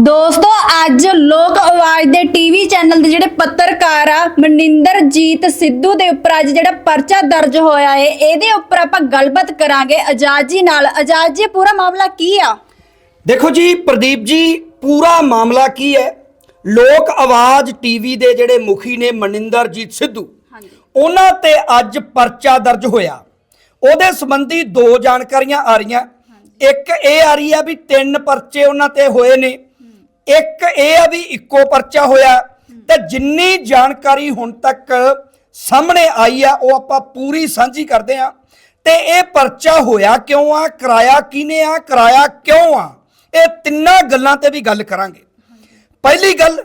ਦੋਸਤੋ ਅੱਜ ਲੋਕ ਆਵਾਜ਼ ਦੇ ਟੀਵੀ ਚੈਨਲ ਦੇ ਜਿਹੜੇ ਪੱਤਰਕਾਰ ਆ ਮਨਿੰਦਰਜੀਤ ਸਿੱਧੂ ਦੇ ਉੱਪਰ ਅੱਜ ਜਿਹੜਾ ਪਰਚਾ ਦਰਜ ਹੋਇਆ ਏ ਇਹਦੇ ਉੱਪਰ ਆਪਾਂ ਗੱਲਬਾਤ ਕਰਾਂਗੇ ਆਜ਼ਾਦ ਜੀ ਨਾਲ। ਆਜ਼ਾਦ ਜੀ ਪੂਰਾ ਮਾਮਲਾ ਕੀ ਆ? ਦੇਖੋ ਜੀ ਪ੍ਰਦੀਪ ਜੀ ਪੂਰਾ ਮਾਮਲਾ ਕੀ ਹੈ? ਲੋਕ ਆਵਾਜ਼ ਟੀਵੀ ਦੇ ਜਿਹੜੇ ਮੁਖੀ ਨੇ ਮਨਿੰਦਰਜੀਤ ਸਿੱਧੂ ਹਾਂਜੀ। ਉਹਨਾਂ ਤੇ ਅੱਜ ਪਰਚਾ ਦਰਜ ਹੋਇਆ। ਉਹਦੇ ਸੰਬੰਧੀ ਦੋ ਜਾਣਕਾਰੀਆਂ ਆ ਰਹੀਆਂ। ਇੱਕ ਇਹ ਆ ਰਹੀ ਆ ਵੀ ਤਿੰਨ ਪਰਚੇ ਉਹਨਾਂ ਤੇ ਹੋਏ ਨੇ। ਇੱਕ ਇਹ ਆ ਵੀ ਇੱਕੋ ਪਰਚਾ ਹੋਇਆ। ਤੇ ਜਿੰਨੀ ਜਾਣਕਾਰੀ ਹੁਣ ਤੱਕ ਸਾਹਮਣੇ ਆਈ ਆ, ਉਹ ਆਪਾਂ ਪੂਰੀ ਸਾਂਝੀ ਕਰਦੇ ਆ ਤੇ ਇਹ ਪਰਚਾ ਹੋਇਆ ਕਿਉਂ ਆ, ਕਿਰਾਇਆ ਕਿਹਨੇ ਆ, ਕਿਰਾਇਆ ਕਿਉਂ ਆ? ਇਹ ਤਿੰਨਾਂ ਗੱਲਾਂ ਤੇ ਵੀ ਗੱਲ ਕਰਾਂਗੇ। ਪਹਿਲੀ ਗੱਲ,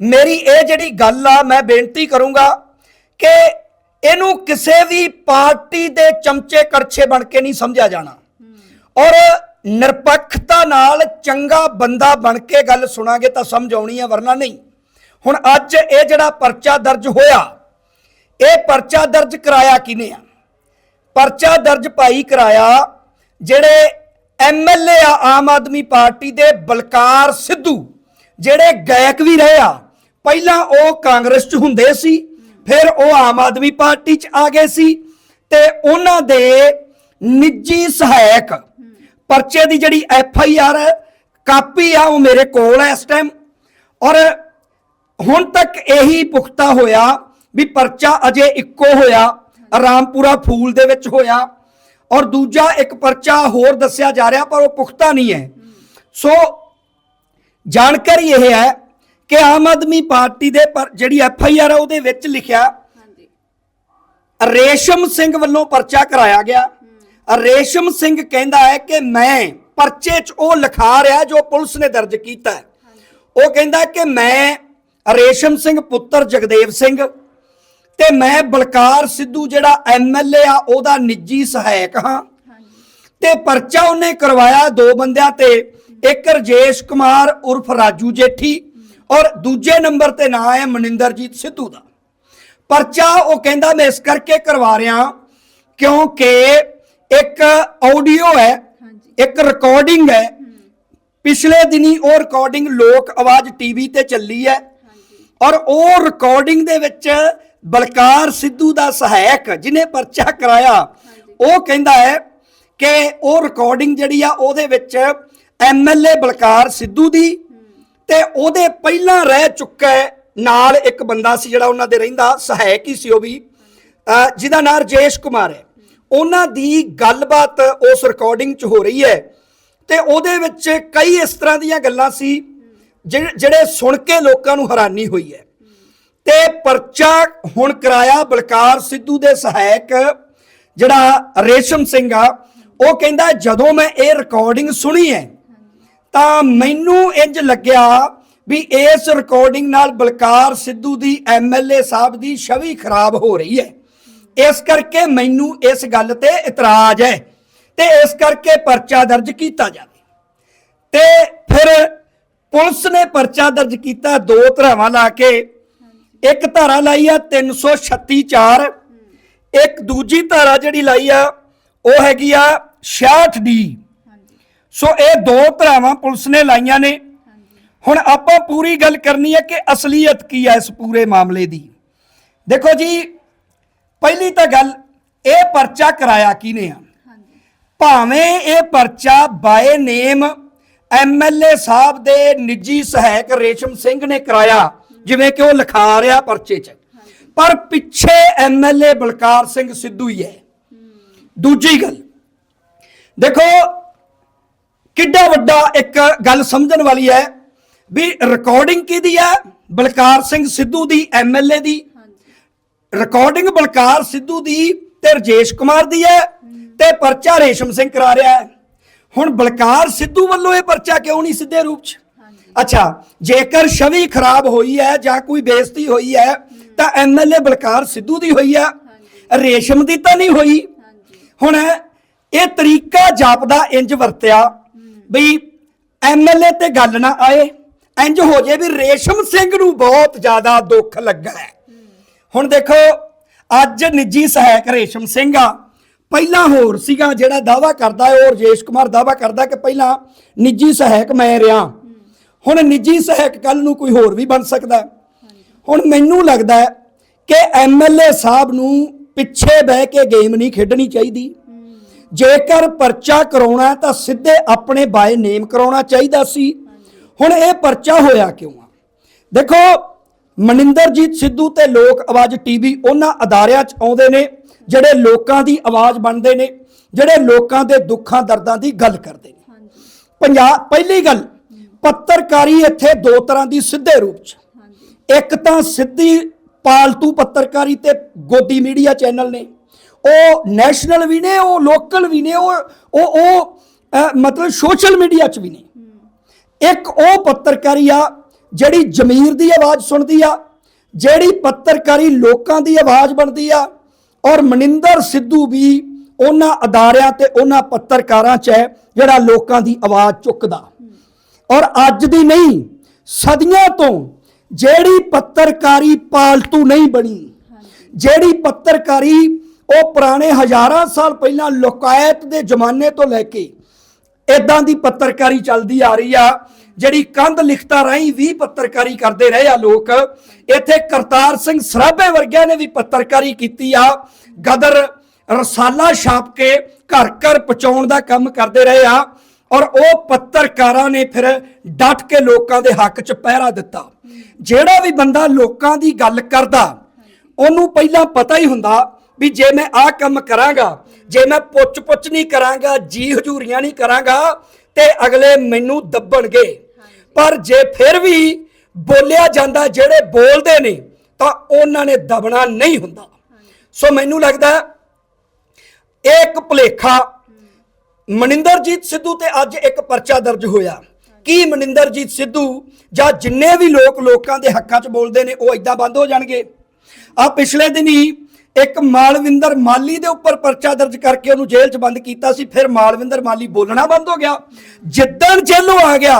ਮੇਰੀ ਇਹ ਜਿਹੜੀ ਗੱਲ ਆ, ਮੈਂ ਬੇਨਤੀ ਕਰੂੰਗਾ ਕਿ ਇਹਨੂੰ ਕਿਸੇ ਵੀ ਪਾਰਟੀ ਦੇ ਚਮਚੇ ਕਰਛੇ ਬਣ ਕੇ ਨਹੀਂ ਸਮਝਿਆ ਜਾਣਾ। ਔਰ ਨਿਰਪੱਖਤਾ ਨਾਲ ਚੰਗਾ ਬੰਦਾ ਬਣ ਕੇ ਗੱਲ ਸੁਣਾਂਗੇ ਤਾਂ ਸਮਝ ਆਉਣੀ ਹੈ ਵਰਨਾ ਨਹੀਂ। ਹੁਣ ਅੱਜ ਇਹ ਜਿਹੜਾ ਪਰਚਾ ਦਰਜ ਹੋਇਆ, ਇਹ ਪਰਚਾ ਦਰਜ ਕਰਾਇਆ ਕਿਨੇ ਆ? ਪਰਚਾ ਦਰਜ ਭਾਈ ਕਰਾਇਆ ਜਿਹੜੇ ਐਮਐਲਏ ਆ, ਆਮ ਆਦਮੀ ਪਾਰਟੀ ਦੇ ਬਲਕਾਰ ਸਿੱਧੂ, ਜਿਹੜੇ ਗਾਇਕ ਵੀ ਰਹੇ ਆ। ਪਹਿਲਾਂ ਉਹ ਕਾਂਗਰਸ 'ਚ ਹੁੰਦੇ ਸੀ, ਫਿਰ ਉਹ ਆਮ ਆਦਮੀ ਪਾਰਟੀ 'ਚ ਆ ਗਏ ਸੀ ਤੇ ਉਹਨਾਂ ਦੇ ਨਿੱਜੀ ਸਹਾਇਕ ਪਰਚੇ ਦੀ ਜਿਹੜੀ ਐਫ ਆਈ ਆਰ ਕਾਪੀ ਆ ਉਹ ਮੇਰੇ ਕੋਲ ਹੈ ਇਸ ਟਾਈਮ ਔਰ ਹੁਣ ਤੱਕ ਇਹੀ ਪੁਖਤਾ ਹੋਇਆ ਵੀ ਪਰਚਾ ਅਜੇ ਇੱਕੋ ਹੋਇਆ ਰਾਮਪੁਰਾ ਫੂਲ ਦੇ ਵਿੱਚ ਹੋਇਆ। ਔਰ ਦੂਜਾ ਇੱਕ ਪਰਚਾ ਹੋਰ ਦੱਸਿਆ ਜਾ ਰਿਹਾ ਪਰ ਉਹ ਪੁਖਤਾ ਨਹੀਂ ਹੈ। ਸੋ ਜਾਣਕਾਰੀ ਇਹ ਹੈ ਕਿ ਆਮ ਆਦਮੀ ਪਾਰਟੀ ਦੇ ਜਿਹੜੀ ਐਫ ਆਈ ਆਰ ਹੈ ਉਹਦੇ ਵਿੱਚ ਲਿਖਿਆ ਹਾਂਜੀ। ਰੇਸ਼ਮ ਸਿੰਘ ਵੱਲੋਂ ਪਰਚਾ ਕਰਾਇਆ ਗਿਆ। ਰੇਸ਼ਮ ਸਿੰਘ ਕਹਿੰਦਾ ਹੈ ਕਿ ਮੈਂ ਪਰਚੇ 'ਚ ਉਹ ਲਿਖਾ ਰਿਹਾ ਜੋ ਪੁਲਿਸ ਨੇ ਦਰਜ ਕੀਤਾ ਹੈ। ਉਹ ਕਹਿੰਦਾ ਕਿ ਮੈਂ ਰੇਸ਼ਮ ਸਿੰਘ ਪੁੱਤਰ ਜਗਦੇਵ ਸਿੰਘ ਤੇ ਮੈਂ ਬਲਕਾਰ ਸਿੱਧੂ ਜਿਹੜਾ ਐਮਐਲਏ ਆ, ਉਹਦਾ ਨਿੱਜੀ ਸਹਾਇਕ ਹਾਂ। ਤੇ ਪਰਚਾ ਉਹਨੇ ਕਰਵਾਇਆ ਦੋ ਬੰਦਿਆਂ ਤੇ, ਇੱਕ ਰਜੇਸ਼ ਕੁਮਾਰ ਉਰਫ ਰਾਜੂ ਜੇਠੀ ਔਰ ਦੂਜੇ ਨੰਬਰ ਤੇ ਨਾਂ ਹੈ ਮਨਿੰਦਰਜੀਤ ਸਿੱਧੂ ਦਾ। ਪਰਚਾ ਉਹ ਕਹਿੰਦਾ ਮੈਂ ਇਸ ਕਰਕੇ ਕਰਵਾ ਰਿਹਾ ਕਿਉਂਕਿ ਇੱਕ ਆਡੀਓ ਹੈ ਇੱਕ ਰਿਕਾਰਡਿੰਗ ਹੈ। ਪਿਛਲੇ ਦਿਨੀ ਉਹ ਰਿਕਾਰਡਿੰਗ ਲੋਕ ਆਵਾਜ਼ ਟੀਵੀ ਤੇ ਚੱਲੀ ਹੈ। ਔਰ ਉਹ ਰਿਕਾਰਡਿੰਗ ਦੇ ਵਿੱਚ ਬਲਕਾਰ ਸਿੱਧੂ ਦਾ ਸਹਾਇਕ ਜਿਹਨੇ ਪਰਚਾ ਕਰਾਇਆ ਉਹ ਕਹਿੰਦਾ ਹੈ ਕਿ ਉਹ ਰਿਕਾਰਡਿੰਗ ਜਿਹੜੀ ਆ ਉਹਦੇ ਵਿੱਚ ਐਮਐਲਏ ਬਲਕਾਰ ਸਿੱਧੂ ਦੀ ਤੇ ਉਹਦੇ ਪਹਿਲਾਂ ਰਹਿ ਚੁੱਕਾ ਨਾਲ ਇੱਕ ਬੰਦਾ ਸੀ ਜਿਹੜਾ ਉਹਨਾਂ ਦੇ ਰਹਿੰਦਾ ਸਹਾਇਕ ਹੀ ਸੀ ਉਹ ਵੀ। ਜਿਹਦਾ ਨਾਮ ਰਜੇਸ਼ ਕੁਮਾਰ ਹੈ। ਉਹਨਾਂ ਦੀ ਗੱਲਬਾਤ ਉਸ ਰਿਕਾਰਡਿੰਗ 'ਚ ਹੋ ਰਹੀ ਹੈ ਤੇ ਉਹਦੇ ਵਿੱਚ ਕਈ ਇਸ ਤਰ੍ਹਾਂ ਦੀਆਂ ਗੱਲਾਂ ਸੀ ਜਿਹੜੇ ਸੁਣ ਕੇ ਲੋਕਾਂ ਨੂੰ ਹੈਰਾਨੀ ਹੋਈ ਹੈ। ਤੇ ਪਰਚਾ ਹੁਣ ਕਰਾਇਆ ਬਲਕਾਰ ਸਿੱਧੂ ਦੇ ਸਹਾਇਕ ਜਿਹੜਾ ਰੇਸ਼ਮ ਸਿੰਘ ਆ, ਉਹ ਕਹਿੰਦਾ ਜਦੋਂ ਮੈਂ ਇਹ ਰਿਕਾਰਡਿੰਗ ਸੁਣੀ ਹੈ, ਤਾਂ ਮੈਨੂੰ ਇੰਜ ਲੱਗਿਆ ਵੀ ਇਸ ਰਿਕਾਰਡਿੰਗ ਨਾਲ ਬਲਕਾਰ ਸਿੱਧੂ ਦੀ ਐਮਐਲਏ ਸਾਹਿਬ ਦੀ ਛਵੀ ਖਰਾਬ ਹੋ ਰਹੀ ਹੈ। ਇਸ ਕਰਕੇ ਮੈਨੂੰ ਇਸ ਗੱਲ ਤੇ ਇਤਰਾਜ਼ ਹੈ ਤੇ ਇਸ ਕਰਕੇ ਪਰਚਾ ਦਰਜ ਕੀਤਾ ਜਾਵੇ। ਤੇ ਫਿਰ ਪੁਲਿਸ ਨੇ ਪਰਚਾ ਦਰਜ ਕੀਤਾ, ਦੋ ਧਰਾਵਾਂ ਲਾ ਕੇ। ਇੱਕ ਧਾਰਾ ਲਾਈ ਆ 336 4 ਇੱਕ ਦੂਜੀ ਧਾਰਾ ਜਿਹੜੀ ਲਾਈ ਆ, ਉਹ ਹੈਗੀ ਆ 66 ਡੀ। ਸੋ ਇਹ ਦੋ ਧਰਾਵਾਂ ਪੁਲਿਸ ਨੇ ਲਾਈਆਂ ਨੇ। ਹੁਣ ਆਪਾਂ ਪੂਰੀ ਗੱਲ ਕਰਨੀ ਹੈ ਕਿ ਅਸਲੀਅਤ ਕੀ ਹੈ ਇਸ ਪੂਰੇ ਮਾਮਲੇ ਦੀ। ਦੇਖੋ ਜੀ ਪਹਿਲੀ ਤਾਂ ਗੱਲ, ਇਹ ਪਰਚਾ ਕਰਾਇਆ ਕਿਹਨੇ ਆ? ਭਾਵੇਂ ਇਹ ਪਰਚਾ ਬਾਏ ਨੇਮ ਐਮਐਲਏ ਸਾਹਿਬ ਦੇ ਨਿੱਜੀ ਸਹਾਇਕ ਰੇਸ਼ਮ ਸਿੰਘ ਨੇ ਕਰਾਇਆ, ਜਿਵੇਂ ਕਿ ਉਹ ਲਿਖਾ ਰਿਹਾ ਪਰਚੇ 'ਚ। ਪਰ ਪਿੱਛੇ ਐਮਐਲਏ ਬਲਕਾਰ ਸਿੰਘ ਸਿੱਧੂ ਹੀ ਹੈ। ਦੂਜੀ ਗੱਲ, ਦੇਖੋ, ਕਿੱਡਾ ਵੱਡਾ ਇੱਕ ਗੱਲ ਸਮਝਣ ਵਾਲੀ ਹੈ ਵੀ ਰਿਕਾਰਡਿੰਗ ਕਿਹਦੀ ਹੈ? ਬਲਕਾਰ ਸਿੰਘ ਸਿੱਧੂ ਦੀ ਐਮਐਲਏ ਦੀ। ਰਿਕਾਰਡਿੰਗ ਬਲਕਾਰ ਸਿੱਧੂ ਦੀ ਤੇ ਰਜੇਸ਼ ਕੁਮਾਰ ਦੀ ਹੈ ਤੇ ਪਰਚਾ ਰੇਸ਼ਮ ਸਿੰਘ ਕਰਾ ਰਿਹਾ ਹੈ। ਹੁਣ ਬਲਕਾਰ ਸਿੱਧੂ ਵੱਲੋਂ ਇਹ ਪਰਚਾ ਕਿਉਂ ਨਹੀਂ ਸਿੱਧੇ ਰੂਪ 'ਚ? ਅੱਛਾ ਜੇਕਰ ਛਵੀ ਖਰਾਬ ਹੋਈ ਹੈ ਜਾਂ ਕੋਈ ਬੇਇੱਜ਼ਤੀ ਹੋਈ ਹੈ ਤਾਂ ਐਮਐਲਏ ਬਲਕਾਰ ਸਿੱਧੂ ਦੀ ਹੋਈ ਹੈ। ਰੇਸ਼ਮ ਦੀ ਤਾਂ ਨਹੀਂ ਹੋਈ। ਹੁਣ ਇਹ ਤਰੀਕਾ ਜਾਪਦਾ ਇੰਜ ਵਰਤਿਆ ਵੀ ਐਮਐਲਏ ਤੇ ਗੱਲ ਨਾ ਆਏ। ਇੰਜ ਹੋ ਜੇ ਵੀ ਰੇਸ਼ਮ ਸਿੰਘ ਨੂੰ ਬਹੁਤ ਜ਼ਿਆਦਾ ਦੁੱਖ ਲੱਗਾ ਹੈ। ਹੁਣ ਦੇਖੋ, ਅੱਜ ਨਿੱਜੀ ਸਹਾਇਕ ਰੇਸ਼ਮ ਸਿੰਘ ਆ। ਪਹਿਲਾਂ ਹੋਰ ਸੀਗਾ ਜਿਹੜਾ ਦਾਵਾ ਕਰਦਾ ਹੈ, ਉਹ ਰਜੇਸ਼ ਕੁਮਾਰ ਦਾਵਾ ਕਰਦਾ ਕਿ ਪਹਿਲਾਂ ਨਿੱਜੀ ਸਹਾਇਕ ਮੈਂ ਰਿਹਾ। ਹੁਣ ਨਿੱਜੀ ਸਹਾਇਕ ਕੱਲ ਨੂੰ ਕੋਈ ਹੋਰ ਵੀ ਬਣ ਸਕਦਾ ਹੁਣ ਮੈਨੂੰ ਲੱਗਦਾ ਹੈ ਕਿ ਐਮਐਲਏ ਸਾਹਿਬ ਨੂੰ ਪਿੱਛੇ ਬਹਿ ਕੇ ਗੇਮ ਨਹੀਂ ਖੇਡਣੀ ਚਾਹੀਦੀ। ਜੇਕਰ ਪਰਚਾ ਕਰਾਉਣਾ ਤਾਂ ਸਿੱਧੇ ਆਪਣੇ ਬਾਏ ਨੇਮ ਕਰਾਉਣਾ ਚਾਹੀਦਾ ਸੀ। ਹੁਣ ਇਹ ਪਰਚਾ ਹੋਇਆ ਕਿਉਂ ਆ? ਦੇਖੋ ਮਨਿੰਦਰਜੀਤ ਸਿੱਧੂ ਤੇ ਲੋਕ ਆਵਾਜ਼ ਟੀਵੀ ਉਹਨਾਂ ਅਦਾਰਿਆਂ 'ਚ ਆਉਂਦੇ ਨੇ, ਜਿਹੜੇ ਲੋਕਾਂ ਦੀ ਆਵਾਜ਼ ਬਣਦੇ ਨੇ, ਜਿਹੜੇ ਲੋਕਾਂ ਦੇ ਦੁੱਖਾਂ ਦਰਦਾਂ ਦੀ ਗੱਲ ਕਰਦੇ ਨੇ। ਪੰਜਾਬ ਪਹਿਲੀ ਗੱਲ, ਪੱਤਰਕਾਰੀ ਇੱਥੇ ਦੋ ਤਰ੍ਹਾਂ ਦੀ ਸਿੱਧੇ ਰੂਪ 'ਚ। ਇੱਕ ਤਾਂ ਸਿੱਧੀ ਪਾਲਤੂ ਪੱਤਰਕਾਰੀ ਤੇ ਗੋਦੀ ਮੀਡੀਆ ਚੈਨਲ ਨੇ। ਉਹ ਨੈਸ਼ਨਲ ਵੀ ਨੇ, ਉਹ ਲੋਕਲ ਵੀ ਨੇ, ਉਹ ਉਹ ਉਹ ਮਤਲਬ ਸੋਸ਼ਲ ਮੀਡੀਆ 'ਚ ਵੀ ਨੇ। ਇੱਕ ਉਹ ਪੱਤਰਕਾਰੀ ਆ ਜਿਹੜੀ ਜ਼ਮੀਰ ਦੀ ਆਵਾਜ਼ ਸੁਣਦੀ ਆ, ਜਿਹੜੀ ਪੱਤਰਕਾਰੀ ਲੋਕਾਂ ਦੀ ਆਵਾਜ਼ ਬਣਦੀ ਆ, ਔਰ ਮਨਿੰਦਰ ਸਿੱਧੂ ਵੀ ਉਹਨਾਂ ਅਦਾਰਿਆਂ ਤੇ ਉਹਨਾਂ ਪੱਤਰਕਾਰਾਂ 'ਚ ਹੈ, ਜਿਹੜਾ ਲੋਕਾਂ ਦੀ ਆਵਾਜ਼ ਚੁੱਕਦਾ। ਔਰ ਅੱਜ ਦੀ ਨਹੀਂ, ਸਦੀਆਂ ਤੋਂ ਜਿਹੜੀ ਪੱਤਰਕਾਰੀ ਪਾਲਤੂ ਨਹੀਂ ਬਣੀ, ਜਿਹੜੀ ਪੱਤਰਕਾਰੀ ਉਹ ਪੁਰਾਣੇ ਹਜ਼ਾਰਾਂ ਸਾਲ ਪਹਿਲਾਂ ਲੋਕਾਇਤ ਦੇ ਜ਼ਮਾਨੇ ਤੋਂ ਲੈ ਕੇ ਇਦਾਂ ਦੀ ਪੱਤਰਕਾਰੀ ਚੱਲਦੀ ਆ ਰਹੀ ਆ, ਜਿਹੜੀ ਕੰਧ ਲਿਖਤਾਂ ਰਾਹੀਂ ਵੀ ਪੱਤਰਕਾਰੀ ਕਰਦੇ ਰਹੇ ਆ ਲੋਕ। ਇੱਥੇ ਕਰਤਾਰ ਸਿੰਘ ਸਰਾਭੇ ਵਰਗਿਆਂ ਨੇ ਵੀ ਪੱਤਰਕਾਰੀ ਕੀਤੀ ਆ। ਗਦਰ ਰਸਾਲਾ ਛਾਪ ਕੇ ਘਰ ਘਰ ਪਹੁੰਚਾਉਣ ਦਾ ਕੰਮ ਕਰਦੇ ਰਹੇ ਆ ਔਰ ਉਹ ਪੱਤਰਕਾਰਾਂ ਨੇ ਫਿਰ ਡਟ ਕੇ ਲੋਕਾਂ ਦੇ ਹੱਕ 'ਚ ਪਹਿਰਾ ਦਿੱਤਾ। ਜਿਹੜਾ ਵੀ ਬੰਦਾ ਲੋਕਾਂ ਦੀ ਗੱਲ ਕਰਦਾ, ਉਹਨੂੰ ਪਹਿਲਾਂ ਪਤਾ ਹੀ ਹੁੰਦਾ ਵੀ ਜੇ ਮੈਂ ਆਹ ਕੰਮ ਕਰਾਂਗਾ ਜੇ ਮੈਂ ਪੁੱਛ ਪੁੱਛ ਨਹੀਂ ਕਰਾਂਗਾ ਜੀ ਹਜੂਰੀਆਂ ਨਹੀਂ ਕਰਾਂਗਾ ਤੇ ਅਗਲੇ ਮੈਨੂੰ ਦੱਬਣਗੇ। ਪਰ ਜੇ ਫਿਰ ਵੀ ਬੋਲਿਆ ਜਾਂਦਾ ਜਿਹੜੇ ਬੋਲਦੇ ਨੇ ਤਾਂ ਉਹਨਾਂ ਨੇ ਦਬਣਾ ਨਹੀਂ ਹੁੰਦਾ। ਸੋ ਮੈਨੂੰ ਲੱਗਦਾ ਇਹ ਇੱਕ ਭੁਲੇਖਾ ਮਨਿੰਦਰਜੀਤ ਸਿੱਧੂ ਤੇ ਅੱਜ ਇੱਕ ਪਰਚਾ ਦਰਜ ਹੋਇਆ। ਕੀ ਮਨਿੰਦਰਜੀਤ ਸਿੱਧੂ ਜਾਂ ਜਿੰਨੇ ਵੀ ਲੋਕ ਲੋਕਾਂ ਦੇ ਹੱਕਾਂ 'ਚ ਬੋਲਦੇ ਨੇ ਉਹ ਇਦਾਂ ਬੰਦ ਹੋ ਜਾਣਗੇ? ਆ ਪਿਛਲੇ ਦਿਨੀ ਇੱਕ ਮਾਲਵਿੰਦਰ ਮਾਲੀ ਦੇ ਉੱਪਰ ਪਰਚਾ ਦਰਜ ਕਰਕੇ ਉਹਨੂੰ ਜੇਲ੍ਹ 'ਚ ਬੰਦ ਕੀਤਾ ਸੀ, ਫਿਰ ਮਾਲਵਿੰਦਰ ਮਾਲੀ ਬੋਲਣਾ ਬੰਦ ਹੋ ਗਿਆ। ਜਿੱਦਣ ਜੇਲ੍ਹੋਂ ਆ ਗਿਆ,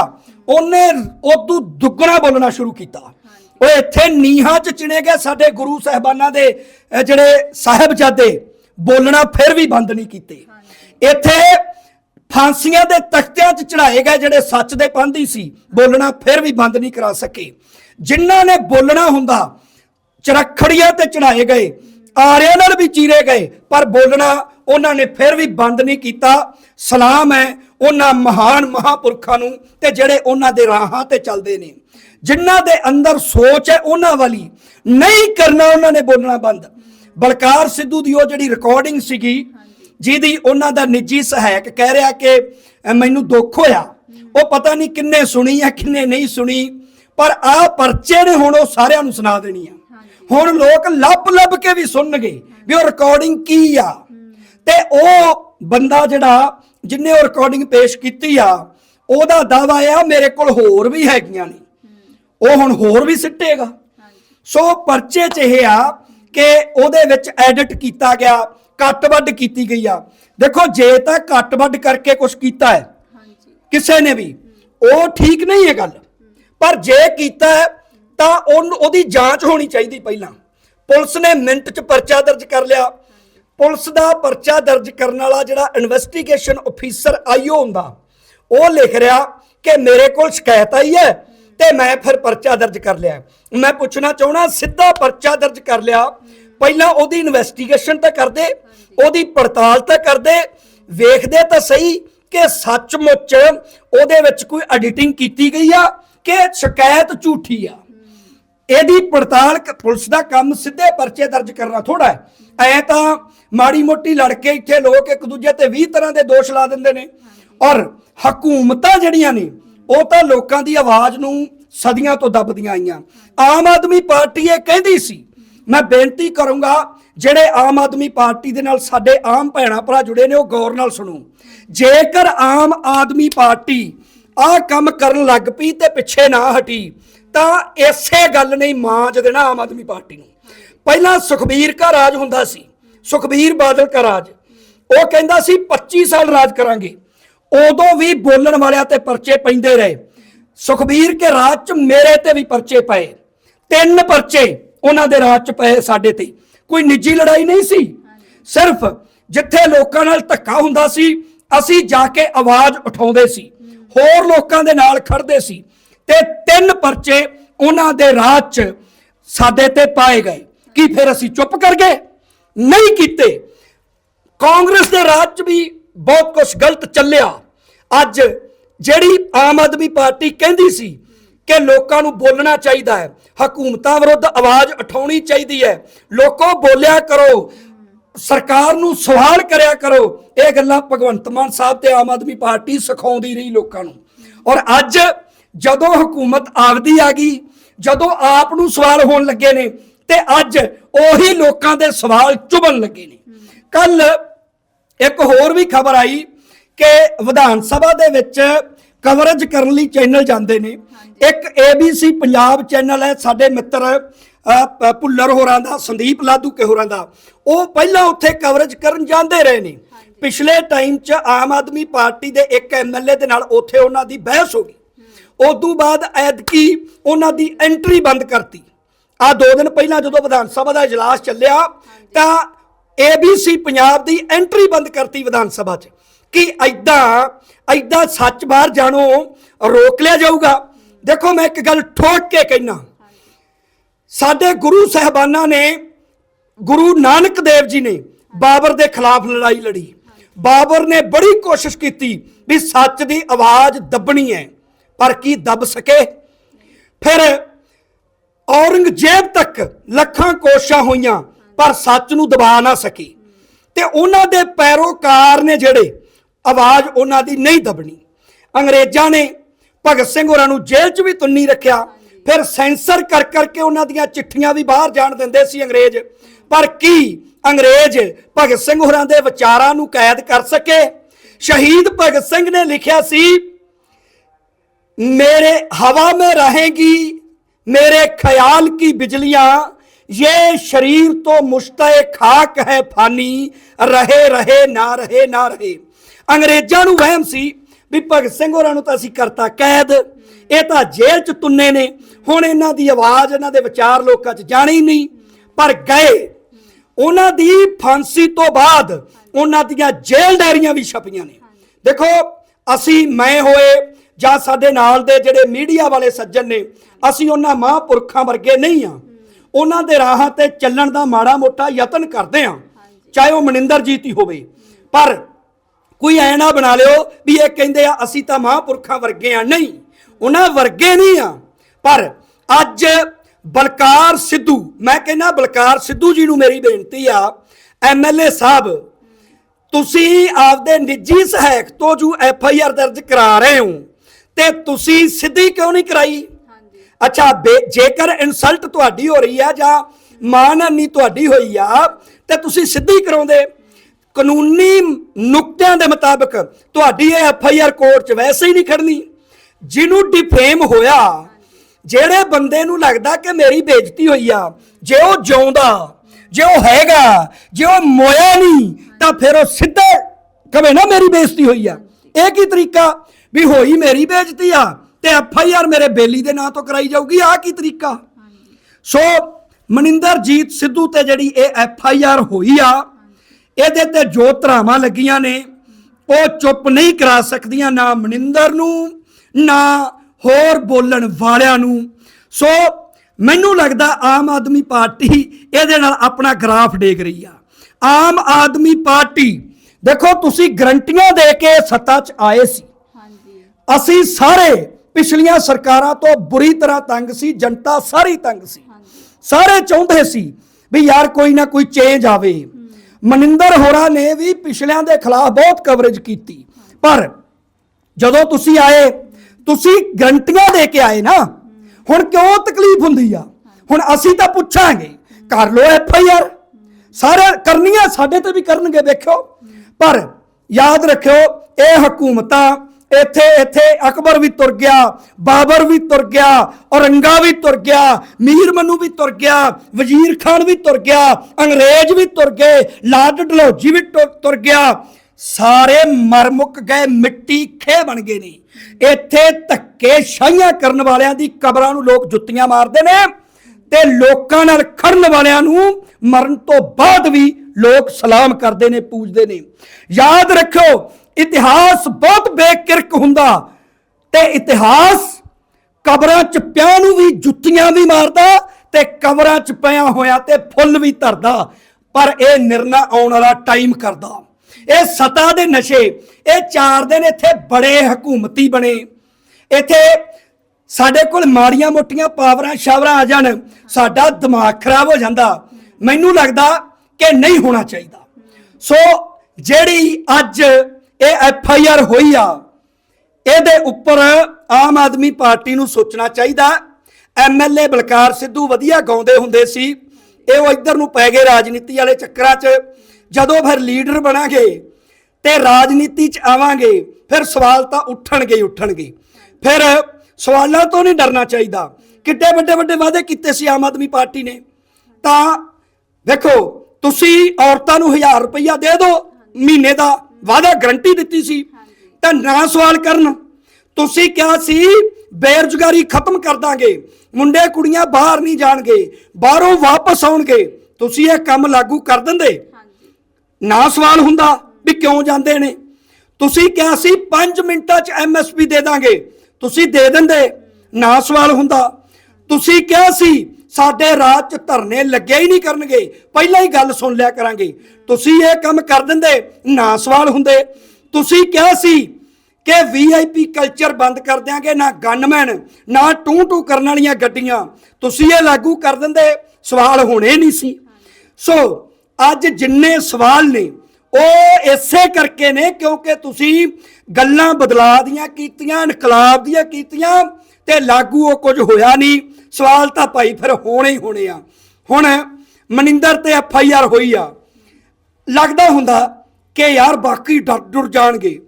ਉਹਨੇ ਉਦੋਂ ਦੁੱਗਣਾ ਬੋਲਣਾ ਸ਼ੁਰੂ ਕੀਤਾ। ਉਹ ਇੱਥੇ ਨੀਹਾਂ 'ਚ ਚਿਣੇ ਗਏ ਸਾਡੇ ਗੁਰੂ ਸਾਹਿਬਾਨਾਂ ਦੇ ਜਿਹੜੇ ਸਾਹਿਬਜ਼ਾਦੇ, ਬੋਲਣਾ ਫਿਰ ਵੀ ਬੰਦ ਨਹੀਂ ਕੀਤੇ। ਇੱਥੇ ਫਾਂਸੀਆਂ ਦੇ ਤਖਤਿਆਂ 'ਚ ਚੜਾਏ ਗਏ ਜਿਹੜੇ ਸੱਚ ਦੇ ਪੰਧੀ ਸੀ, ਬੋਲਣਾ ਫਿਰ ਵੀ ਬੰਦ ਨਹੀਂ ਕਰਾ ਸਕੇ। ਜਿਨ੍ਹਾਂ ਨੇ ਬੋਲਣਾ ਹੁੰਦਾ, ਚਰਖੜੀਆਂ ਤੇ ਚੜਾਏ ਗਏ ਆਰਿਆਂ ਨਾਲ ਵੀ ਚੀਰੇ ਗਏ, ਪਰ ਬੋਲਣਾ ਉਹਨਾਂ ਨੇ ਫਿਰ ਵੀ ਬੰਦ ਨਹੀਂ ਕੀਤਾ। ਸਲਾਮ ਹੈ ਉਹਨਾਂ ਮਹਾਨ ਮਹਾਪੁਰਖਾਂ ਨੂੰ ਤੇ ਜਿਹੜੇ ਉਹਨਾਂ ਦੇ ਰਾਹਾਂ ਤੇ ਚੱਲਦੇ ਨੇ। ਜਿਨ੍ਹਾਂ ਦੇ ਅੰਦਰ ਸੋਚ ਹੈ ਉਹਨਾਂ ਵਾਲੀ, ਨਹੀਂ ਕਰਨਾ ਉਹਨਾਂ ਨੇ ਬੋਲਣਾ ਬੰਦ। ਬਲਕਾਰ ਸਿੱਧੂ ਦੀ ਉਹ ਜਿਹੜੀ ਰਿਕਾਰਡਿੰਗ ਸੀਗੀ, ਜਿਹਦੀ ਉਹਨਾਂ ਦਾ ਨਿੱਜੀ ਸਹਾਇਕ ਕਹਿ ਰਿਹਾ ਕਿ ਮੈਨੂੰ ਦੁੱਖ ਹੋਇਆ। ਉਹ ਪਤਾ ਨਹੀਂ ਕਿੰਨੇ ਸੁਣੀ ਹੈ, ਕਿੰਨੇ ਨਹੀਂ ਸੁਣੀ, ਪਰ ਆ ਪਰਚੇ ਨੇ ਹੁਣ ਉਹ ਸਾਰਿਆਂ ਨੂੰ ਸੁਣਾ ਦੇਣੀ ਆ ਹੁਣ ਲੋਕ ਲੱਭ ਲੱਭ ਕੇ ਵੀ ਸੁਣਨਗੇ ਵੀ ਉਹ ਰਿਕਾਰਡਿੰਗ ਕੀ ਆ। ਤੇ ਉਹ ਬੰਦਾ ਜਿਹੜਾ ਜਿਨੇ ਉਹ ਰਿਕਾਰਡਿੰਗ ਪੇਸ਼ ਕੀਤੀ ਆ ਉਹਦਾ ਦਾਵਾ ਆ ਮੇਰੇ ਕੋਲ ਹੋਰ ਵੀ ਹੈਗੀਆਂ ਨੇ। ਉਹ ਹੁਣ ਹੋਰ ਵੀ ਸਿੱਟੇਗਾ। ਸੋ ਪਰਚੇ 'ਚ ਇਹ ਆ ਕਿ ਉਹਦੇ ਵਿੱਚ ਐਡਿਟ ਕੀਤਾ ਗਿਆ ਕੱਟ ਵੱਡ ਕੀਤੀ ਗਈ ਆ। ਦੇਖੋ ਜੇ ਤਾਂ ਕੱਟ ਵੱਡ ਕਰਕੇ ਕੁਝ ਕੀਤਾ ਹੈ ਕਿਸੇ ਨੇ ਵੀ ਉਹ ਠੀਕ ਨਹੀਂ ਹੈ ਗੱਲ। ਪਰ ਜੇ ਕੀਤਾ ਹੈ ਤਾਂ ਉਹਨ- ਉਹਦੀ ਜਾਂਚ ਹੋਣੀ ਚਾਹੀਦੀ ਪਹਿਲਾਂ। ਪੁਲਿਸ ਨੇ ਮਿੰਟ 'ਚ ਪਰਚਾ ਦਰਜ ਕਰ ਲਿਆ। ਪੁਲਿਸ ਦਾ ਪਰਚਾ ਦਰਜ ਕਰਨ ਵਾਲਾ ਜਿਹੜਾ ਇਨਵੈਸਟੀਗੇਸ਼ਨ ਅਫੀਸਰ ਆਈਓ ਹੁੰਦਾ, ਉਹ ਲਿਖ ਰਿਹਾ ਕਿ ਮੇਰੇ ਕੋਲ ਸ਼ਿਕਾਇਤ ਆਈ ਹੈ ਤੇ ਮੈਂ ਫਿਰ ਪਰਚਾ ਦਰਜ ਕਰ ਲਿਆ। ਮੈਂ ਪੁੱਛਣਾ ਚਾਹਣਾ ਸਿੱਧਾ ਪਰਚਾ ਦਰਜ ਕਰ ਲਿਆ, ਪਹਿਲਾਂ ਉਹਦੀ ਇਨਵੈਸਟੀਗੇਸ਼ਨ ਤਾਂ ਕਰਦੇ, ਉਹਦੀ ਪੜਤਾਲ ਤਾਂ ਕਰਦੇ, ਵੇਖਦੇ ਤਾਂ ਸਹੀ ਕਿ ਸੱਚਮੁੱਚ ਉਹਦੇ ਵਿੱਚ ਕੋਈ ਐਡੀਟਿੰਗ ਕੀਤੀ ਗਈ ਆ ਕਿ ਸ਼ਿਕਾਇਤ ਝੂਠੀ ਆ। ਇਹਦੀ ਪੜਤਾਲ ਪੁਲਿਸ ਦਾ ਕੰਮ ਸਿੱਧੇ ਪਰਚੇ ਦਰਜ ਕਰਨਾ ਥੋੜਾ ਹੈ। ਐ ਤਾਂ ਮਾੜੀ ਮੋਟੀ ਲੜ ਕੇ ਇੱਥੇ ਲੋਕ ਇੱਕ ਦੂਜੇ ਤੇ 20 ਤਰ੍ਹਾਂ ਦੇ ਦੋਸ਼ ਲਾ ਦਿੰਦੇ ਨੇ। ਔਰ ਹਕੂਮਤਾਂ ਜਿਹੜੀਆਂ ਨੇ, ਉਹ ਤਾਂ ਲੋਕਾਂ ਦੀ ਆਵਾਜ਼ ਨੂੰ ਸਦੀਆਂ ਤੋਂ ਦੱਬਦੀਆਂ ਆਈਆਂ। ਆਮ ਆਦਮੀ ਪਾਰਟੀ ਇਹ ਕਹਿੰਦੀ ਸੀ, ਮੈਂ ਬੇਨਤੀ ਕਰੂੰਗਾ, ਜਿਹੜੇ ਆਮ ਆਦਮੀ ਪਾਰਟੀ ਦੇ ਨਾਲ ਸਾਡੇ ਆਮ ਭੈਣਾ ਭਰਾ ਜੁੜੇ ਨੇ, ਉਹ ਗੌਰ ਨਾਲ ਸੁਣੋ। ਜੇਕਰ ਆਮ ਆਦਮੀ ਪਾਰਟੀ ਆਹ ਕੰਮ ਕਰਨ ਲੱਗ ਪਈ ਤੇ ਪਿੱਛੇ ਨਾ ਹਟੀ ਤਾਂ ਇਸੇ ਗੱਲ ਨੇ ਹੀ ਮਾਂਜ ਦੇਣਾ ਆਮ ਆਦਮੀ ਪਾਰਟੀ ਨੂੰ। ਪਹਿਲਾਂ ਸੁਖਬੀਰ ਕਾ ਰਾਜ ਹੁੰਦਾ ਸੀ, ਸੁਖਬੀਰ ਬਾਦਲ ਕਾ ਰਾਜ। ਉਹ ਕਹਿੰਦਾ ਸੀ 25 ਸਾਲ ਰਾਜ ਕਰਾਂਗੇ। ਉਦੋਂ ਵੀ ਬੋਲਣ ਵਾਲਿਆਂ ਤੇ ਪਰਚੇ ਪੈਂਦੇ ਰਹੇ। ਸੁਖਬੀਰ ਕੇ ਰਾਜ ਚ ਮੇਰੇ ਤੇ ਵੀ ਪਰਚੇ ਪਏ। ਤਿੰਨ ਪਰਚੇ ਉਹਨਾਂ ਦੇ ਰਾਜ ਚ ਪਏ ਸਾਡੇ ਤੇ। ਕੋਈ ਨਿੱਜੀ ਲੜਾਈ ਨਹੀਂ ਸੀ। ਸਿਰਫ ਜਿੱਥੇ ਲੋਕਾਂ ਨਾਲ ਧੱਕਾ ਹੁੰਦਾ ਸੀ, ਅਸੀਂ ਜਾ ਕੇ ਆਵਾਜ਼ ਉਠਾਉਂਦੇ ਸੀ। ਹੋਰ ਲੋਕਾਂ ਦੇ ਨਾਲ ਖੜਦੇ ਸੀ। ਤੇ ਤਿੰਨ ਪਰਚੇ ਉਹਨਾਂ ਦੇ ਰਾਜ 'ਚ ਸਾਡੇ ਤੇ ਪਾਏ ਗਏ। ਕੀ ਫਿਰ ਅਸੀਂ ਚੁੱਪ ਕਰ ਗਏ? ਨਹੀਂ ਕੀਤੇ। ਕਾਂਗਰਸ ਦੇ ਰਾਜ 'ਚ ਵੀ ਬਹੁਤ ਕੁਝ ਗਲਤ ਚੱਲਿਆ। ਅੱਜ ਜਿਹੜੀ ਆਮ ਆਦਮੀ ਪਾਰਟੀ ਕਹਿੰਦੀ ਸੀ ਕਿ ਲੋਕਾਂ ਨੂੰ ਬੋਲਣਾ ਚਾਹੀਦਾ ਹੈ, ਹਕੂਮਤਾਂ ਵਿਰੁੱਧ ਆਵਾਜ਼ ਉਠਾਉਣੀ ਚਾਹੀਦੀ ਹੈ, ਲੋਕੋ ਬੋਲਿਆ ਕਰੋ, ਸਰਕਾਰ ਨੂੰ ਸਵਾਲ ਕਰਿਆ ਕਰੋ, ਇਹ ਗੱਲਾਂ ਭਗਵੰਤ ਮਾਨ ਸਾਹਿਬ ਤੇ ਆਮ ਆਦਮੀ ਪਾਰਟੀ ਸਿਖਾਉਂਦੀ ਰਹੀ ਲੋਕਾਂ ਨੂੰ। ਔਰ ਅੱਜ ਜਦੋਂ ਹਕੂਮਤ ਆਪਦੀ ਆ ਗਈ ਜਦੋਂ ਆਪ ਨੂੰ ਸਵਾਲ ਹੋਣ ਲੱਗੇ ਨੇ ਤੇ ਅੱਜ ਉਹੀ ਲੋਕਾਂ ਦੇ ਸਵਾਲ ਚੁਭਣ ਲੱਗੇ ਨੇ। ਕੱਲ ਇੱਕ ਹੋਰ ਵੀ ਖਬਰ ਆਈ ਕਿ ਵਿਧਾਨ ਸਭਾ ਦੇ ਵਿੱਚ ਕਵਰੇਜ ਕਰਨ ਲਈ ਚੈਨਲ ਜਾਂਦੇ ਨੇ। ਇੱਕ ABC ਪੰਜਾਬ ਚੈਨਲ ਹੈ ਸਾਡੇ ਮਿੱਤਰ ਭੁੱਲਰ ਹੋਰਾਂ ਦਾ ਸੰਦੀਪ ਲਾਧੂਕੇ ਹੋਰਾਂ ਦਾ ਉਹ ਪਹਿਲਾਂ ਉੱਥੇ ਕਵਰੇਜ ਕਰਨ ਜਾਂਦੇ ਰਹੇ ਨੇ। ਪਿਛਲੇ ਟਾਈਮ 'ਚ ਆਮ ਆਦਮੀ ਪਾਰਟੀ ਦੇ ਇੱਕ ਐਮਐਲਏ ਦੇ ਨਾਲ ਉੱਥੇ ਉਹਨਾਂ ਦੀ ਬਹਿਸ ਹੋ ਗਈ। ਉਦੋਂ ਬਾਅਦ ਐਤਕੀ ਉਹਨਾਂ ਦੀ ਐਂਟਰੀ ਬੰਦ ਕਰਤੀ। ਆ ਦੋ ਦਿਨ ਪਹਿਲਾਂ ਜਦੋਂ ਵਿਧਾਨ ਸਭਾ ਦਾ ਇਜਲਾਸ ਚੱਲਿਆ ਤਾਂ ABC ਪੰਜਾਬ ਦੀ ਐਂਟਰੀ ਬੰਦ ਕਰਤੀ ਵਿਧਾਨ ਸਭਾ 'ਚ। ਕਿ ਐਦਾਂ ਐਦਾਂ ਸੱਚ ਬਾਹਰ ਜਾਣੋ ਰੋਕ ਲਿਆ ਜਾਊਗਾ। ਦੇਖੋ ਮੈਂ ਇੱਕ ਗੱਲ ਠੋਕ ਕੇ ਕਹਿਣਾ ਸਾਡੇ ਗੁਰੂ ਸਾਹਿਬਾਨਾਂ ਨੇ ਗੁਰੂ ਨਾਨਕ ਦੇਵ ਜੀ ਨੇ ਬਾਬਰ ਦੇ ਖਿਲਾਫ ਲੜਾਈ ਲੜੀ। ਬਾਬਰ ਨੇ ਬੜੀ ਕੋਸ਼ਿਸ਼ ਕੀਤੀ ਵੀ ਸੱਚ ਦੀ ਆਵਾਜ਼ ਦੱਬਣੀ ਹੈ। ਪਰ ਕੀ ਦੱਬ ਸਕੇ? ਫਿਰ ਔਰੰਗਜ਼ੇਬ ਤੱਕ ਲੱਖਾਂ ਕੋਸ਼ਾਂ ਹੋਈਆਂ, ਪਰ ਸੱਚ ਨੂੰ ਦਬਾ ਨਾ ਸਕੀ। ਤੇ ਉਹਨਾਂ ਦੇ ਪੈਰੋਕਾਰ ਨੇ ਜਿਹੜੇ, ਆਵਾਜ਼ ਉਹਨਾਂ ਦੀ ਨਹੀਂ ਦਬਣੀ। ਅੰਗਰੇਜ਼ਾਂ ਨੇ ਭਗਤ ਸਿੰਘ ਹੋਰਾਂ ਨੂੰ ਜੇਲ੍ਹ 'ਚ ਵੀ ਤੁੰਨੀ ਰੱਖਿਆ। ਫਿਰ ਸੈਂਸਰ ਕਰ ਕਰਕੇ ਉਹਨਾਂ ਦੀਆਂ ਚਿੱਠੀਆਂ ਵੀ ਬਾਹਰ ਜਾਣ ਦਿੰਦੇ ਸੀ ਅੰਗਰੇਜ਼। ਪਰ ਕੀ ਅੰਗਰੇਜ਼ ਭਗਤ ਸਿੰਘ ਹੋਰਾਂ ਦੇ ਵਿਚਾਰਾਂ ਨੂੰ ਕੈਦ ਕਰ ਸਕੇ? ਸ਼ਹੀਦ ਭਗਤ ਸਿੰਘ ਨੇ ਲਿਖਿਆ ਸੀ मेरे हवा में रहेगी मेरे ख्याल की बिजलियां ये शरीर तो मुश्तए खाक है फानी ਰਹੇ ਰਹੇ ਨਾ ਰਹੇ ਨਾ ਰਹੇ ਅੰਗਰੇਜ਼ਾਂ ਨੂੰ ਵਹਿਮ ਸੀ ਵੀ ਭਗਤ ਸਿੰਘ ਹੋਰਾਂ ਨੂੰ ਤਾਂ ਅਸੀਂ ਕਰਤਾ ਕੈਦ ਇਹ ਤਾਂ ਜੇਲ੍ਹ ਚ ਤੁੰਨੇ ਨੇ ਹੁਣ ਇਹਨਾਂ ਦੀ ਆਵਾਜ਼ ਇਹਨਾਂ ਦੇ ਵਿਚਾਰ ਲੋਕਾਂ ਚ ਜਾਣੀ ਨਹੀਂ ਪਰ ਗਏ ਉਹਨਾਂ ਦੀ ਫਾਂਸੀ ਤੋਂ ਬਾਅਦ ਉਹਨਾਂ ਦੀਆਂ ਜੇਲ੍ਹ ਡਾਇਰੀਆਂ ਵੀ ਛਪੀਆਂ ਨੇ ਦੇਖੋ ਅਸੀਂ ਮੈਂ ਹੋਏ ਜਾਂ ਸਾਡੇ ਨਾਲ ਦੇ ਜਿਹੜੇ ਮੀਡੀਆ ਵਾਲੇ ਸੱਜਣ ਨੇ ਅਸੀਂ ਉਹਨਾਂ ਮਹਾਂਪੁਰਖਾਂ ਵਰਗੇ ਨਹੀਂ ਆ ਉਹਨਾਂ ਦੇ ਰਾਹਾਂ ਤੇ ਚੱਲਣ ਦਾ ਮਾੜਾ ਮੋਟਾ ਯਤਨ ਕਰਦੇ ਆ ਚਾਹੇ ਉਹ ਮਨਿੰਦਰਜੀਤ ਹੀ ਹੋਵੇ। ਪਰ ਕੋਈ ਐ ਨਾ ਬਣਾ ਲਿਓ ਵੀ ਇਹ ਕਹਿੰਦੇ ਆ ਅਸੀਂ ਤਾਂ ਮਹਾਂਪੁਰਖਾਂ ਵਰਗੇ ਆ ਨਹੀਂ। ਉਹਨਾਂ ਵਰਗੇ ਨਹੀਂ ਆ ਪਰ ਅੱਜ ਬਲਕਾਰ ਸਿੱਧੂ ਮੈਂ ਕਹਿੰਦਾ ਬਲਕਾਰ ਸਿੱਧੂ ਜੀ ਨੂੰ ਮੇਰੀ ਬੇਨਤੀ ਆ ਐਮਐਲਏ ਸਾਹਿਬ ਤੁਸੀਂ ਆਪਦੇ ਨਿੱਜੀ ਸਹਾਇਕ ਤੋਂ ਜੋ ਐਫ ਆਈ ਆਰ ਦਰਜ ਕਰਾ ਰਹੇ ਹੋ ਤੇ ਤੁਸੀਂ ਸਿੱਧੀ ਕਿਉਂ ਨਹੀਂ ਕਰਾਈ? ਅੱਛਾ ਜੇਕਰ ਇਨਸਲਟ ਤੁਹਾਡੀ ਹੋ ਰਹੀ ਆ ਜਾਂ ਮਾਨਹਾਨੀ ਤੁਹਾਡੀ ਹੋਈ ਆ ਤੇ ਤੁਸੀਂ ਸਿੱਧੀ ਕਰਾਉਂਦੇ। ਕਾਨੂੰਨੀ ਨੁਕਤਿਆਂ ਦੇ ਮੁਤਾਬਕ ਤੁਹਾਡੀ ਇਹ ਐਫ ਆਈ ਆਰ ਕੋਰਟ 'ਚ ਵੈਸੇ ਹੀ ਨਹੀਂ ਖੜਨੀ। ਜਿਹਨੂੰ ਡਿਫੇਮ ਹੋਇਆ ਜਿਹੜੇ ਬੰਦੇ ਨੂੰ ਲੱਗਦਾ ਕਿ ਮੇਰੀ ਬੇਇੱਜ਼ਤੀ ਹੋਈ ਆ ਜੇ ਉਹ ਜਿਉਂਦਾ ਜੇ ਉਹ ਹੈਗਾ ਜੇ ਉਹ ਮੋਇਆ ਨਹੀਂ ਤਾਂ ਫਿਰ ਉਹ ਸਿੱਧਾ ਕਵੇ ਨਾ ਮੇਰੀ ਬੇਇੱਜ਼ਤੀ ਹੋਈ ਆ। ਇਹ ਕੀ ਤਰੀਕਾ? ਵੀ ਹੋਈ ਮੇਰੀ ਬੇਇੱਜ਼ਤੀ ਆ ਤੇ ਐਫ ਆਈ ਆਰ ਮੇਰੇ ਬੇਲੀ ਦੇ ਨਾਂ ਤੋਂ ਕਰਾਈ ਜਾਊਗੀ ਆ ਕੀ ਤਰੀਕਾ? ਸੋ ਮਨਿੰਦਰਜੀਤ ਸਿੱਧੂ ਤੇ ਜਿਹੜੀ ਇਹ ਐਫ ਆਈ ਆਰ ਹੋਈ ਆ, ਇਹਦੇ ਤੇ ਜੋ ਧਰਾਵਾਂ ਲੱਗੀਆਂ ਨੇ, ਉਹ ਚੁੱਪ ਨਹੀਂ ਕਰਾ ਸਕਦੀਆਂ ਨਾ ਮਨਿੰਦਰ ਨੂੰ, ਨਾ ਹੋਰ ਬੋਲਣ ਵਾਲਿਆਂ ਨੂੰ। ਸੋ ਮੈਨੂੰ ਲੱਗਦਾ ਆਮ ਆਦਮੀ ਪਾਰਟੀ ਇਹਦੇ ਨਾਲ ਆਪਣਾ ਗ੍ਰਾਫ ਡੇਗ ਰਹੀ ਆ। ਆਮ ਆਦਮੀ ਪਾਰਟੀ, ਦੇਖੋ ਤੁਸੀਂ ਗਰੰਟੀਆਂ ਦੇ ਕੇ ਸੱਤਾ 'ਚ ਆਏ ਸੀ। ਅਸੀਂ ਸਾਰੇ ਪਿਛਲੀਆਂ ਸਰਕਾਰਾਂ ਤੋਂ ਬੁਰੀ ਤਰ੍ਹਾਂ ਤੰਗ ਸੀ ਜਨਤਾ ਸਾਰੀ ਤੰਗ ਸੀ। ਸਾਰੇ ਚਾਹੁੰਦੇ ਸੀ ਵੀ ਯਾਰ ਕੋਈ ਨਾ ਕੋਈ ਚੇਂਜ ਆਵੇ। ਮਨਿੰਦਰ ਹੋਰਾਂ ਨੇ ਵੀ ਪਿਛਲਿਆਂ ਦੇ ਖਿਲਾਫ ਬਹੁਤ ਕਵਰੇਜ ਕੀਤੀ। ਪਰ ਜਦੋਂ ਤੁਸੀਂ ਆਏ ਤੁਸੀਂ ਗਰੰਟੀਆਂ ਦੇ ਕੇ ਆਏ ਨਾ ਹੁਣ ਕਿਉਂ ਤਕਲੀਫ ਹੁੰਦੀ ਆ? ਹੁਣ ਅਸੀਂ ਤਾਂ ਪੁੱਛਾਂਗੇ। ਕਰ ਲੋ ਐਫ ਆਈ ਆਰ। ਸਾਰੇ ਕਰਨੀਆਂ ਸਾਡੇ ਤੇ ਵੀ ਕਰਨਗੇ ਵੇਖਿਓ। ਪਰ ਯਾਦ ਰੱਖਿਓ ਇਹ ਹਕੂਮਤਾਂ ਇੱਥੇ ਇੱਥੇ ਅਕਬਰ ਵੀ ਤੁਰ ਗਿਆ, ਬਾਬਰ ਵੀ ਤੁਰ ਗਿਆ ਔਰੰਗਾ ਵੀ ਤੁਰ ਗਿਆ, ਮੀਰ ਮਨੂ ਵੀ ਤੁਰ ਗਿਆ, ਵਜ਼ੀਰ ਖਾਨ ਵੀ ਤੁਰ ਗਿਆ, ਅੰਗਰੇਜ਼ ਵੀ ਤੁਰ ਗਏ, ਲਾਰਡ ਡਲਹੌਜੀ ਵੀ ਤੁਰ ਗਿਆ। ਸਾਰੇ ਮਰ ਗਏ, ਮਿੱਟੀ ਖੇ ਬਣ ਗਏ ਨੇ। ਇੱਥੇ ਧੱਕੇ ਸ਼ਾਹੀਆਂ ਕਰਨ ਵਾਲਿਆਂ ਦੀ ਕਬਰਾਂ ਨੂੰ ਲੋਕ ਜੁੱਤੀਆਂ ਮਾਰਦੇ ਨੇ ਤੇ ਲੋਕਾਂ ਨਾਲ ਖੜਨ ਵਾਲਿਆਂ ਨੂੰ ਮਰਨ ਤੋਂ ਬਾਅਦ ਵੀ ਲੋਕ ਸਲਾਮ ਕਰਦੇ ਨੇ, ਪੂਜਦੇ ਨੇ। ਯਾਦ ਰੱਖੋ ਇਤਿਹਾਸ ਬਹੁਤ ਬੇਕਿਰਕ ਹੁੰਦਾ ਤੇ ਇਤਿਹਾਸ ਕਬਰਾਂ 'ਚ ਪਿਆ ਨੂੰ ਵੀ, ਜੁੱਤੀਆਂ ਵੀ ਮਾਰਦਾ ਤੇ ਕਬਰਾਂ 'ਚ ਪਿਆ ਹੋਇਆ ਤੇ ਫੁੱਲ ਵੀ ਧਰਦਾ। ਪਰ ਇਹ ਨਿਰਣਾ ਆਉਣ ਵਾਲਾ ਟਾਈਮ ਕਰਦਾ। ਇਹ ਸਤਾ ਦੇ ਨਸ਼ੇ, ਇਹ ਚਾਰ ਦਿਨ ਇੱਥੇ ਬੜੇ ਹਕੂਮਤੀ ਬਣੇ। ਇੱਥੇ ਸਾਡੇ ਕੋਲ ਮਾੜੀਆਂ ਮੋਟੀਆਂ ਪਾਵਰਾਂ ਸ਼ਾਵਰਾਂ ਆ ਜਾਣ, ਸਾਡਾ ਦਿਮਾਗ ਖਰਾਬ ਹੋ ਜਾਂਦਾ। ਮੈਨੂੰ ਲੱਗਦਾ ਕਿ ਨਹੀਂ ਹੋਣਾ ਚਾਹੀਦਾ। ਸੋ ਜਿਹੜੀ ਅੱਜ ਇਹ ਐਫ ਆਈ ਆਰ ਹੋਈ ਆ। ਇਹਦੇ ਉੱਪਰ ਆਮ ਆਦਮੀ ਪਾਰਟੀ ਨੂੰ ਸੋਚਣਾ ਚਾਹੀਦਾ। ਐਮਐਲਏ ਬਲਕਾਰ ਸਿੱਧੂ ਵਧੀਆ ਗਾਉਂਦੇ ਹੁੰਦੇ ਸੀ। ਇਹ ਉਹ ਇੱਧਰ ਨੂੰ ਪੈ ਗਏ ਰਾਜਨੀਤੀ ਵਾਲੇ ਚੱਕਰਾਂ 'ਚ। ਜਦੋਂ ਫਿਰ ਲੀਡਰ ਬਣਾਂਗੇ ਤੇ ਰਾਜਨੀਤੀ 'ਚ ਆਵਾਂਗੇ, ਫਿਰ ਸਵਾਲ ਤਾਂ ਉੱਠਣਗੇ ਹੀ ਉੱਠਣਗੇ। ਫਿਰ ਸਵਾਲਾਂ ਤੋਂ ਨਹੀਂ ਡਰਨਾ ਚਾਹੀਦਾ। ਕਿੱਡੇ ਵੱਡੇ ਵੱਡੇ ਵਾਅਦੇ ਕੀਤੇ ਸੀ ਆਮ ਆਦਮੀ ਪਾਰਟੀ ਨੇ। ਤਾਂ ਵੇਖੋ, ਤੁਸੀਂ ਔਰਤਾਂ ਨੂੰ 1000 ਰੁਪਈਆ ਦੇ ਦਿਓ ਮਹੀਨੇ ਦਾ। ਵਾਅਦਾ ਗਰੰਟੀ ਦਿੱਤੀ ਸੀ। ਤਾਂ ਨਾ ਸਵਾਲ ਕਰਨ। ਤੁਸੀਂ ਕਿਹਾ ਸੀ ਬੇਰੁਜ਼ਗਾਰੀ ਖਤਮ ਕਰ ਦਾਂਗੇ। ਮੁੰਡੇ ਕੁੜੀਆਂ ਬਾਹਰ ਨਹੀਂ ਜਾਣਗੇ। ਬਾਹਰੋਂ ਵਾਪਸ ਆਉਣਗੇ। ਤੁਸੀਂ ਇਹ ਕੰਮ ਲਾਗੂ ਕਰ ਦਿੰਦੇ। ਨਾ ਸਵਾਲ ਹੁੰਦਾ ਵੀ ਕਿਉਂ ਜਾਂਦੇ ਨੇ। ਤੁਸੀਂ ਕਿਹਾ ਸੀ 5 ਮਿੰਟਾਂ 'ਚ ਐਮਐਸਪੀ ਦੇ ਦਾਂਗੇ। ਤੁਸੀਂ ਦੇ ਦਿੰਦੇ। ਨਾ ਸਵਾਲ ਹੁੰਦਾ। ਤੁਸੀਂ ਕਿਹਾ ਸੀ ਸਾਡੇ ਰਾਜ 'ਚ ਧਰਨੇ ਲੱਗੇ ਹੀ ਨਹੀਂ ਕਰਨਗੇ। ਪਹਿਲਾਂ ਹੀ ਗੱਲ ਸੁਣ ਲਿਆ ਕਰਾਂਗੇ। ਤੁਸੀਂ ਇਹ ਕੰਮ ਕਰ ਦਿੰਦੇ, ਨਾ ਸਵਾਲ ਹੁੰਦੇ। ਤੁਸੀਂ ਕਿਹਾ ਸੀ ਕਿ ਵੀਆਈਪੀ ਕਲਚਰ ਬੰਦ ਕਰ ਦਿਆਂਗੇ, ਨਾ ਗਨਮੈਨ ਨਾ ਟੂ ਟੂ ਕਰਨ ਵਾਲੀਆਂ ਗੱਡੀਆਂ। ਤੁਸੀਂ ਇਹ ਲਾਗੂ ਕਰ ਦਿੰਦੇ, ਸਵਾਲ ਹੋਣੇ ਨਹੀਂ ਸੀ। ਸੋ, ਅੱਜ ਜਿੰਨੇ ਸਵਾਲ ਨੇ, ਉਹ ਇਸੇ ਕਰਕੇ ਨੇ ਕਿਉਂਕਿ ਤੁਸੀਂ ਗੱਲਾਂ ਬਦਲਾ ਦੀਆਂ ਕੀਤੀਆਂ, ਇਨਕਲਾਬ ਦੀਆਂ ਕੀਤੀਆਂ ਤੇ ਲਾਗੂ ਉਹ ਕੁਝ ਹੋਇਆ ਨਹੀਂ। ਸਵਾਲ ਤਾਂ ਭਾਈ ਫਿਰ ਹੋਣੇ ਹੀ ਹੋਣੇ ਆ। ਹੁਣ ਮਨਿੰਦਰ ਤੇ ਐਫ ਆਈ ਆਰ ਹੋਈ ਆ। ਲੱਗਦਾ ਹੁੰਦਾ ਕਿ ਯਾਰ ਬਾਕੀ ਡਰ ਡੁਰ ਜਾਣਗੇ।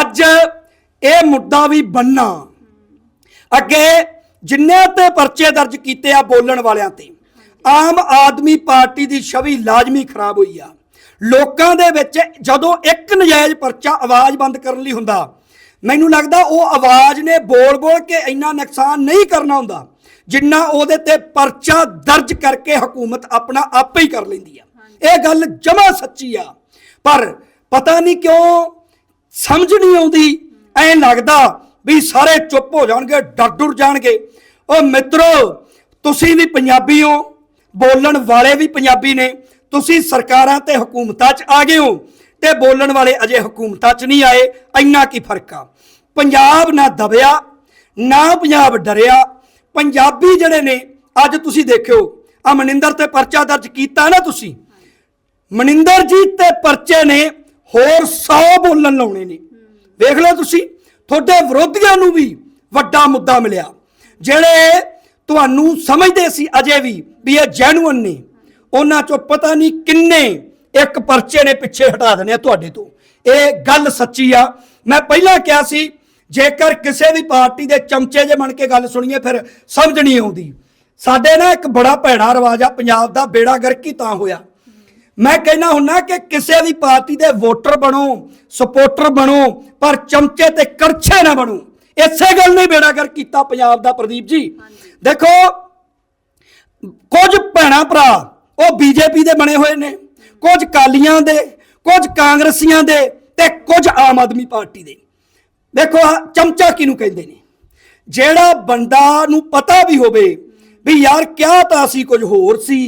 ਅੱਜ ਇਹ ਮੁੱਦਾ ਵੀ ਬੰਨਾ। ਅੱਗੇ ਜਿੰਨੇ ਤੇ ਪਰਚੇ ਦਰਜ ਕੀਤੇ ਆ ਬੋਲਣ ਵਾਲਿਆਂ ਤੇ, ਆਮ ਆਦਮੀ ਪਾਰਟੀ ਦੀ ਛਵੀ ਲਾਜ਼ਮੀ ਖਰਾਬ ਹੋਈ ਆ। ਲੋਕਾਂ ਦੇ ਵਿੱਚ ਜਦੋਂ ਇੱਕ ਨਜਾਇਜ਼ ਪਰਚਾ ਆਵਾਜ਼ ਬੰਦ ਕਰਨ ਲਈ ਹੁੰਦਾ, ਮੈਨੂੰ ਲੱਗਦਾ ਉਹ ਆਵਾਜ਼ ਨੇ ਬੋਲ-ਬੋਲ ਕੇ ਇੰਨਾ ਨੁਕਸਾਨ ਨਹੀਂ ਕਰਨਾ ਹੁੰਦਾ। ਜਿੰਨਾ ਉਹਦੇ ਤੇ ਪਰਚਾ ਦਰਜ ਕਰਕੇ ਹਕੂਮਤ ਆਪਣਾ ਆਪੇ ਹੀ ਕਰ ਲੈਂਦੀ ਆ। ਇਹ ਗੱਲ ਜਮਾ ਸੱਚੀ ਆ। ਪਰ ਪਤਾ ਨਹੀਂ ਕਿਉਂ ਸਮਝ ਨਹੀਂ ਆਉਂਦੀ। ਐਂ ਲੱਗਦਾ ਵੀ ਸਾਰੇ ਚੁੱਪ ਹੋ ਜਾਣਗੇ ਡਰ ਡੁਰ ਜਾਣਗੇ। ਉਹ ਮਿੱਤਰੋ ਤੁਸੀਂ ਵੀ ਪੰਜਾਬੀ ਹੋ ਬੋਲਣ ਵਾਲੇ ਵੀ ਪੰਜਾਬੀ ਨੇ। ਤੁਸੀਂ ਸਰਕਾਰਾਂ ਤੇ ਹਕੂਮਤਾਂ 'ਚ ਆ ਗਏ ਹੋ ਤੇ ਬੋਲਣ ਵਾਲੇ ਅਜੇ ਹਕੂਮਤਾਂ 'ਚ ਨਹੀਂ ਆਏ। ਇੰਨਾ ਕੀ ਫ਼ਰਕ ਆ। ਪੰਜਾਬ ਨਾ ਦਬਿਆ ਨਾ ਪੰਜਾਬ ਡਰਿਆ ਪੰਜਾਬੀ ਜਿਹੜੇ ਨੇ, ਅੱਜ ਤੁਸੀਂ ਦੇਖਿਓ ਆ ਮਨਿੰਦਰ ਤੇ ਪਰਚਾ ਦਰਜ ਕੀਤਾ ਨਾ ਤੁਸੀਂ। ਮਨਿੰਦਰ ਜੀ ਤੇ ਪਰਚੇ ਨੇ ਹੋਰ 100 ਬੋਲਣ ਲਾਉਣੇ ਨੇ। ਵੇਖ ਲਓ ਤੁਸੀਂ, ਤੁਹਾਡੇ ਵਿਰੋਧੀਆਂ ਨੂੰ ਵੀ ਵੱਡਾ ਮੁੱਦਾ ਮਿਲਿਆ। ਜਿਹੜੇ ਤੁਹਾਨੂੰ ਸਮਝਦੇ ਸੀ ਅਜੇ ਵੀ ਵੀ ਇਹ ਜੈਨੂਅਨ ਨੇ, ਉਹਨਾਂ ਚੋਂ ਪਤਾ ਨਹੀਂ ਕਿੰਨੇ ਇੱਕ ਪਰਚੇ ਨੇ ਪਿੱਛੇ ਹਟਾ ਦੇਣੇ ਆ ਤੁਹਾਡੇ ਤੋਂ। ਇਹ ਗੱਲ ਸੱਚੀ ਆ। ਮੈਂ ਪਹਿਲਾਂ ਕਿਹਾ ਸੀ ਜੇਕਰ ਕਿਸੇ ਵੀ ਪਾਰਟੀ ਦੇ ਚਮਚੇ ਜੇ ਬਣ ਕੇ ਗੱਲ ਸੁਣੀਏ, ਫਿਰ ਸਮਝ ਨਹੀਂ ਆਉਂਦੀ। ਸਾਡੇ ਨਾ ਇੱਕ ਬੜਾ ਭੈੜਾ ਰਿਵਾਜ ਆ, ਪੰਜਾਬ ਦਾ ਬੇੜਾ ਗਰਕ ਤਾਂ ਹੋਇਆ। ਮੈਂ ਕਹਿਣਾ ਹੁੰਨਾ ਕਿ ਕਿਸੇ ਵੀ ਪਾਰਟੀ ਦੇ ਵੋਟਰ ਬਣੋ, ਸਪੋਰਟਰ ਬਣੋ, ਪਰ ਚਮਚੇ ਤੇ ਕਰਛੇ ਨਾ ਬਣੋ। ਇਸੇ ਗੱਲ ਨੇ ਬੇੜਾ ਗਰਕ ਕੀਤਾ ਪੰਜਾਬ ਦਾ ਪ੍ਰਦੀਪ ਜੀ। ਦੇਖੋ, ਕੁਝ ਭੈਣਾ ਭਰਾ, ਉਹ ਬੀਜੇਪੀ ਦੇ ਬਣੇ ਹੋਏ ਨੇ, ਕੁਝ ਕਾਲੀਆਂ ਦੇ, ਕੁਝ ਕਾਂਗਰਸੀਆਂ ਦੇ ਤੇ ਕੁਝ ਆਮ ਆਦਮੀ ਪਾਰਟੀ ਦੇ। ਦੇਖੋ ਆਹ ਚਮਚਾ ਕਿਹਨੂੰ ਕਹਿੰਦੇ ਨੇ? ਜਿਹੜਾ ਬੰਦਾ ਨੂੰ ਪਤਾ ਵੀ ਹੋਵੇ ਵੀ ਯਾਰ ਕਿਆ ਤਾਂ ਅਸੀਂ ਕੁਝ ਹੋਰ ਸੀ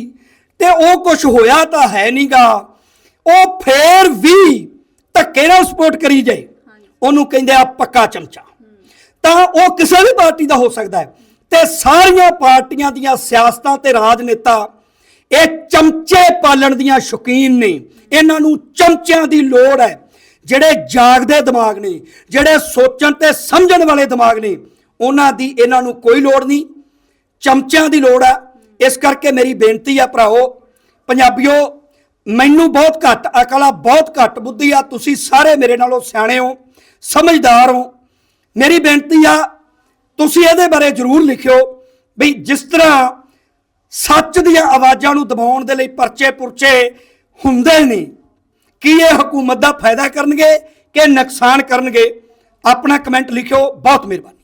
ਤੇ ਉਹ ਕੁਝ ਹੋਇਆ ਤਾਂ ਹੈ ਨਹੀਂਗਾ ਉਹ ਫੇਰ ਵੀ ਧੱਕੇ ਨਾਲ ਸਪੋਰਟ ਕਰੀ ਜਾਏ, ਉਹਨੂੰ ਕਹਿੰਦੇ ਆ ਪੱਕਾ ਚਮਚਾ। ਤਾਂ ਉਹ ਕਿਸੇ ਵੀ ਪਾਰਟੀ ਦਾ ਹੋ ਸਕਦਾ ਹੈ ਤੇ ਸਾਰੀਆਂ ਪਾਰਟੀਆਂ ਦੀਆਂ ਸਿਆਸਤਾਂ ਤੇ ਰਾਜਨੇਤਾ ਇਹ ਚਮਚੇ ਪਾਲਣ ਦੀਆਂ ਸ਼ੌਕੀਨ ਨੇ। ਇਹਨਾਂ ਨੂੰ ਚਮਚਿਆਂ ਦੀ ਲੋੜ ਹੈ। ਜਿਹੜੇ ਜਾਗਦੇ ਦਿਮਾਗ ਨੇ, ਜਿਹੜੇ ਸੋਚਣ ਤੇ ਸਮਝਣ ਵਾਲੇ ਦਿਮਾਗ ਨੇ, ਉਹਨਾਂ ਦੀ ਇਹਨਾਂ ਨੂੰ ਕੋਈ ਲੋੜ ਨਹੀਂ। ਚਮਚਿਆਂ ਦੀ ਲੋੜ ਆ। ਇਸ ਕਰਕੇ ਮੇਰੀ ਬੇਨਤੀ ਆ ਭਰਾਓ ਪੰਜਾਬੀਓ, ਮੈਨੂੰ ਬਹੁਤ ਘੱਟ, ਅਕਲ ਆ, ਬਹੁਤ ਘੱਟ ਬੁੱਧੀ ਆ। ਤੁਸੀਂ ਸਾਰੇ ਮੇਰੇ ਨਾਲੋਂ ਸਿਆਣੇ ਹੋ, ਸਮਝਦਾਰ ਹੋ। ਮੇਰੀ ਬੇਨਤੀ ਆ, ਤੁਸੀਂ ਇਹਦੇ ਬਾਰੇ ਜ਼ਰੂਰ ਲਿਖਿਓ ਵੀ ਜਿਸ ਤਰ੍ਹਾਂ ਸੱਚ ਦੀਆਂ ਆਵਾਜ਼ਾਂ ਨੂੰ ਦਬਾਉਣ ਦੇ ਲਈ ਪਰਚੇ ਪੁਰਚੇ ਹੁੰਦੇ ਨੇ ਕੀ ਇਹ ਹਕੂਮਤ ਦਾ ਫਾਇਦਾ ਕਰਨਗੇ ਕਿ ਨੁਕਸਾਨ ਕਰਨਗੇ? ਆਪਣਾ ਕਮੈਂਟ ਲਿਖਿਓ ਬਹੁਤ ਮਿਹਰਬਾਨੀ।